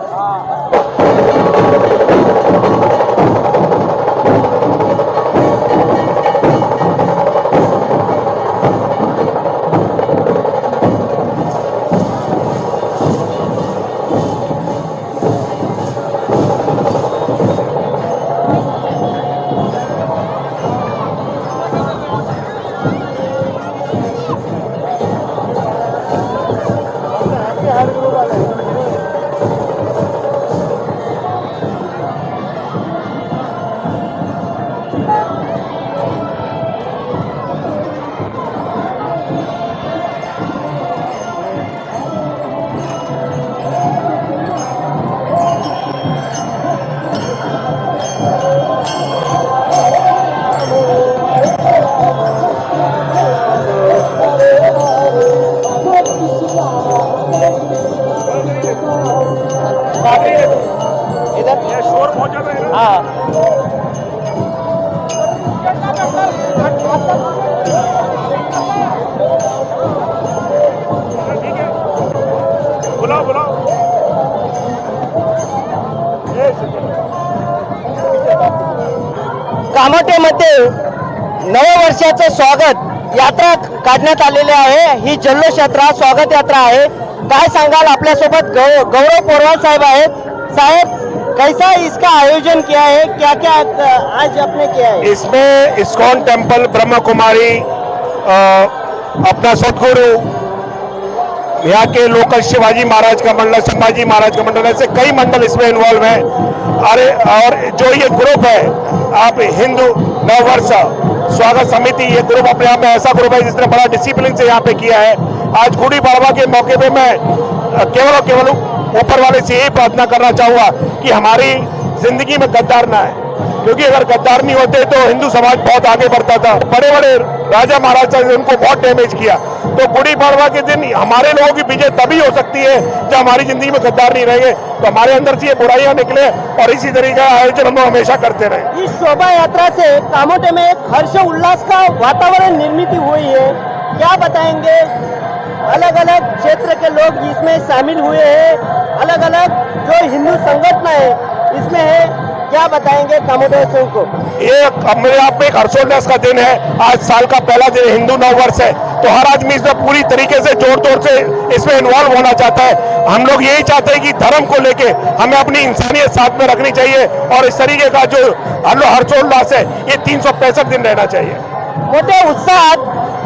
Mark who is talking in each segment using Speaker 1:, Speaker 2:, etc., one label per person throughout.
Speaker 1: Ah. इधर शोर हाँ। बुलाओ बुलाओ। कामटेमध्ये नववर्षाचं स्वागत यात्रा काढण्यात आलेली आहे. ही जल्लोष यात्रा स्वागत यात्रा आहे. काय सांगाल आपल्यासोबत? गौ गौरव पोरवाल साहेब आहेत. साहेब कैसा इसका आयोजन किया है? क्या क्या आज आपने किया है?
Speaker 2: इसमें इस्कॉन टेंपल ब्रह्म कुमारी अपना सदगुरु, यहाँ के लोकल शिवाजी महाराज का मंडल, संभाजी महाराज का मंडल, ऐसे कई मंडल इसमें इन्वॉल्व है। अरे, और जो ये ग्रुप है, आप हिंदू नववर्ष स्वागत समिति, ये ग्रुप अपने आप में ऐसा ग्रुप है जिसने बड़ा डिसिप्लिन से यहाँ पे किया है। आज गुड़ी पड़वा के मौके पे मैं केवल और केवल ऊपर वाले से यही प्रार्थना करना चाहूँगा कि हमारी ज़िंदगी में गद्दार ना है क्योंकि अगर गद्दार नहीं होते तो हिंदू समाज बहुत आगे बढ़ता था। बड़े बड़े राजा महाराजा ने उनको बहुत डैमेज किया। तो गुड़ी पड़वा के दिन हमारे लोगों की विजय तभी हो सकती है जब हमारी ज़िंदगी में गद्दार नहीं रहेंगे। तो हमारे अंदर से ये बुराइयाँ निकले और इसी तरीके का आयोजन हम लोग हमेशा करते रहे।
Speaker 1: इस शोभा यात्रा से कामोटे में एक हर्ष उल्लास का वातावरण निर्मित हुई है। क्या बताएँगे? अलग अलग क्षेत्र के लोग इसमें शामिल हुए हैं। अलग अलग जो हिंदू संगठन है इसमें है क्या बताएँगे दामोदर सिंह को?
Speaker 2: ये मेरे आप में एक हर्षोल्लास का दिन है। आज साल का पहला दिन हिंदू नववर्ष है। तो हर आदमी इसमें पूरी तरीके से ज़ोर तोड़ से इसमें इन्वॉल्व होना चाहता है। हम लोग यही चाहते हैं कि धर्म को लेके हमें अपनी इंसानियत साथ में रखनी चाहिए और इस तरीके का जो हर- हर्षोल्लास है ये तीन सौ पैंसठ दिन रहना चाहिए।
Speaker 1: मोठ्या उत्साहात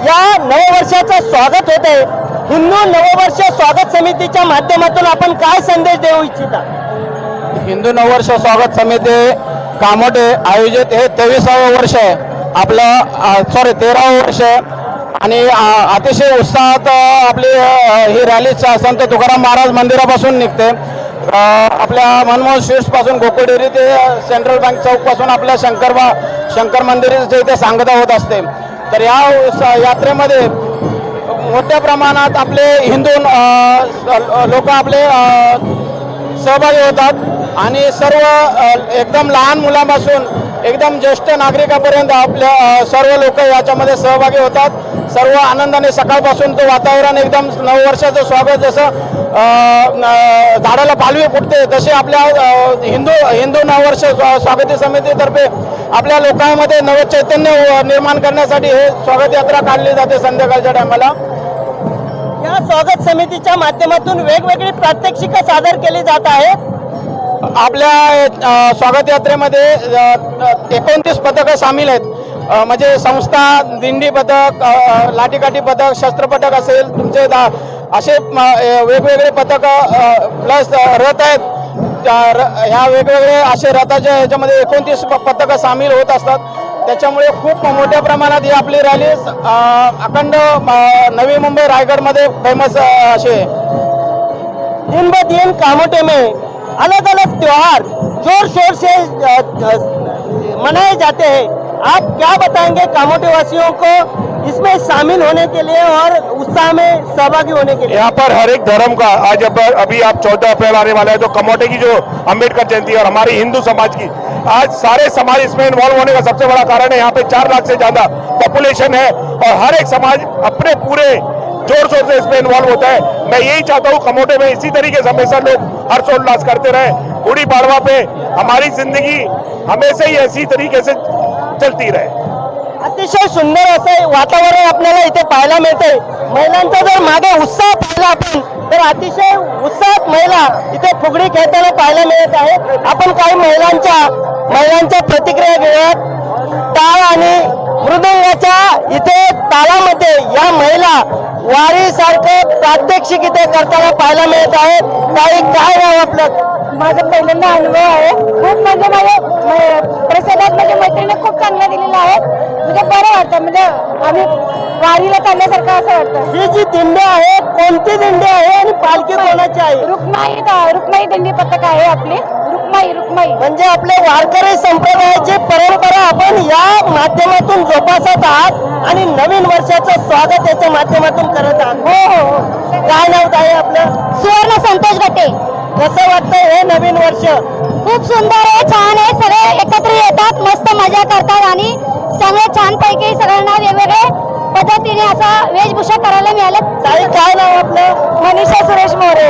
Speaker 1: या नववर्षाचं स्वागत होते हिंदू नववर्ष स्वागत समितीच्या माध्यमातून आपण काय संदेश देऊ इच्छिता?
Speaker 3: हिंदू नववर्ष स्वागत समिती कामोटे आयोजित हे तेविसावं वर्ष आहे. आपलं सॉरी तेरावं वर्ष आहे. आणि अतिशय उत्साहात आपली ही रॅली संत तुकाराम महाराज मंदिरापासून निघते. आपल्या मनमोहन स्वीट्सपासून गोकुळ डेअरी ते सेंट्रल बँक चौकपासून आपल्या शंकरबा शंकर मंदिराच्या इथे सांगता होत असते. तर या यात्रेमध्ये मोठ्या प्रमाणात आपले हिंदू लोक आपले सहभागी होतात आणि सर्व एकदम लहान मुलांपासून एकदम ज्येष्ठ नागरिकापर्यंत आपल्या सर्व लोक याच्यामध्ये सहभागी होतात. सर्व आनंदाने सकाळपासून तो वातावरण एकदम नववर्षाचं स्वागत जसं न- झाडाला पालवी फुटते तसे आपल्या हिंदू हिंदू नववर्ष स्वा- स्वागती समितीतर्फे आपल्या लोकांमध्ये नवचैतन्य चैतन्य निर्माण करण्यासाठी हे स्वागत यात्रा काढली जाते संध्याकाळच्या टायमाला
Speaker 1: या स्वागत समितीच्या माध्यमातून वेगवेगळी प्रात्यक्षिकं सादर केली जात आहेत.
Speaker 3: आपल्या स्वागत यात्रेमध्ये एकोणतीस पथकं सामील आहेत. म्हणजे संस्था दिंडी पथक लाठीकाठी पथक शस्त्र पथक असेल तुमचे दा असे वेगवेगळे पथकं प्लस रथ आहेत. त्या र- ह्या वेगवेगळे असे रथाच्या ह्याच्यामध्ये एकोणतीस प- पथकं सामील होत असतात. त्याच्यामुळे खूप मोठ्या प्रमाणात ही आपली रॅली अखंड नवी मुंबई रायगडमध्ये फेमस असे.
Speaker 1: दिन ब दिन कामोटे में अलग अलग त्योहार जोर शोर से मनाए जाते हैं। आप क्या बताएंगे कामोटे वासियों को? इसमें शामिल होने के लिए और उत्साह में सहभागी होने के लिए।
Speaker 2: यहाँ पर हर एक धर्म का आज अब अभी आप चौदह अप्रैल आने वाला है तो कमोटे की जो अंबेडकर जयंती और हमारी हिंदू समाज की, आज सारे समाज इसमें इन्वॉल्व होने का सबसे बड़ा कारण है, यहाँ पे चार लाख से ज़्यादा पॉपुलेशन है और हर एक समाज अपने पूरे ज़ोर शोर से इसमें इन्वॉल्व होता है। मैं यही चाहता हूँ कमोटे में इसी तरीके से हमेशा लोग हर्षोल्लास करते रहे, गुड़ी पाड़वा पे हमारी ज़िंदगी हमेशा ही ऐसी तरीके से चलती रहे।
Speaker 1: अतिशय सुंदर असं वातावरण आपल्याला इथे पाहायला मिळते महिलांचा जर मागे उत्साह पाहिला आपण तर अतिशय उत्साहात महिला इथे फुगडी खेळताना पाहायला मिळत आहे. आपण काही महिलांच्या महिलांच्या प्रतिक्रिया घेऊयात. टाळ आणि मृदंगाच्या इथे तालामध्ये या महिला वारीसारखं प्रात्यक्षिक इथे करताना पाहायला मिळत आहेत. काही काय नाव आपलं?
Speaker 4: माझा पहिल्यांदा अनुभव आहे. खूप म्हणजे माझ्या प्रसादात माझ्या मैत्रिणी खूप चांगल्या दिलेल्या आहेत म्हणजे बरं वाटतं म्हणजे आम्ही वारीला चालल्यासारखं असं वाटतं.
Speaker 1: ही जी दिंडी आहे कोणती दिंडी आहे आणि पालखी कोणाची आहे?
Speaker 4: रुक्माई रुक्माई दिंडी पथक आहे आपली. रुक्माई रुक्माई.
Speaker 1: म्हणजे आपले वारकरी संप्रदायाची परंपरा आपण या माध्यमातून जोपासत आहात आणि नवीन वर्षाचं स्वागत याच्या माध्यमातून करत आहात.
Speaker 4: हो हो हो.
Speaker 1: काय नाव आहे आपलं?
Speaker 4: सुवर्ण संतोष गटे
Speaker 1: कसं वाटतंय हे नवीन वर्ष?
Speaker 4: खूप सुंदर आहे छान आहे. सगळे एकत्र येतात मस्त मजा करतात आणि चांगले छान पैकी सगळ्यांना वेगवेगळे पद्धतीने असा वेशभूषा करायला मिळालं
Speaker 1: ताई काय नाव आपलं?
Speaker 4: मनीषा सुरेश मोरे.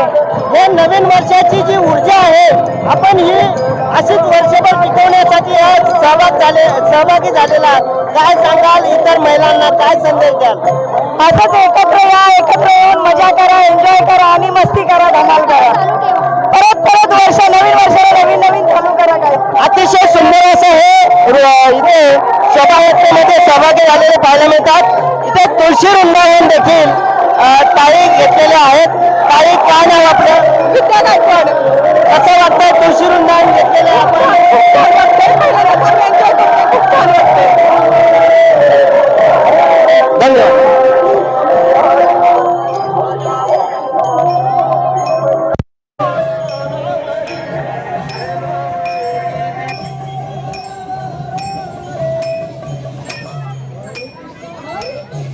Speaker 1: हे नवीन वर्षाची जी ऊर्जा आहे आपण ही अशीच वर्षभर टिकवण्यासाठी आज सहभाग झाले सहभागी झालेला. काय सांगाल इतर महिलांना? काय संदेश द्याल?
Speaker 4: असंच एकत्र या एकत्र येऊन मजा करा एन्जॉय करा आणि मस्ती करा धमाल करा. परत परत वर्ष नवीन वर्षाला नवीन नवीन चालू करा काय?
Speaker 1: अतिशय सुंदर असं हे इथे शोभायात्रेमध्ये सहभागी झालेले पाहायला मिळतात. इथे तुळशी वृंदावन देखील ताई घेतलेले आहेत. ताई काय नाव आपलं?
Speaker 4: विद्या गायकवाड
Speaker 1: कसं वाटतंय तुळशी वृंदावन घेतलेले आपण? Amém.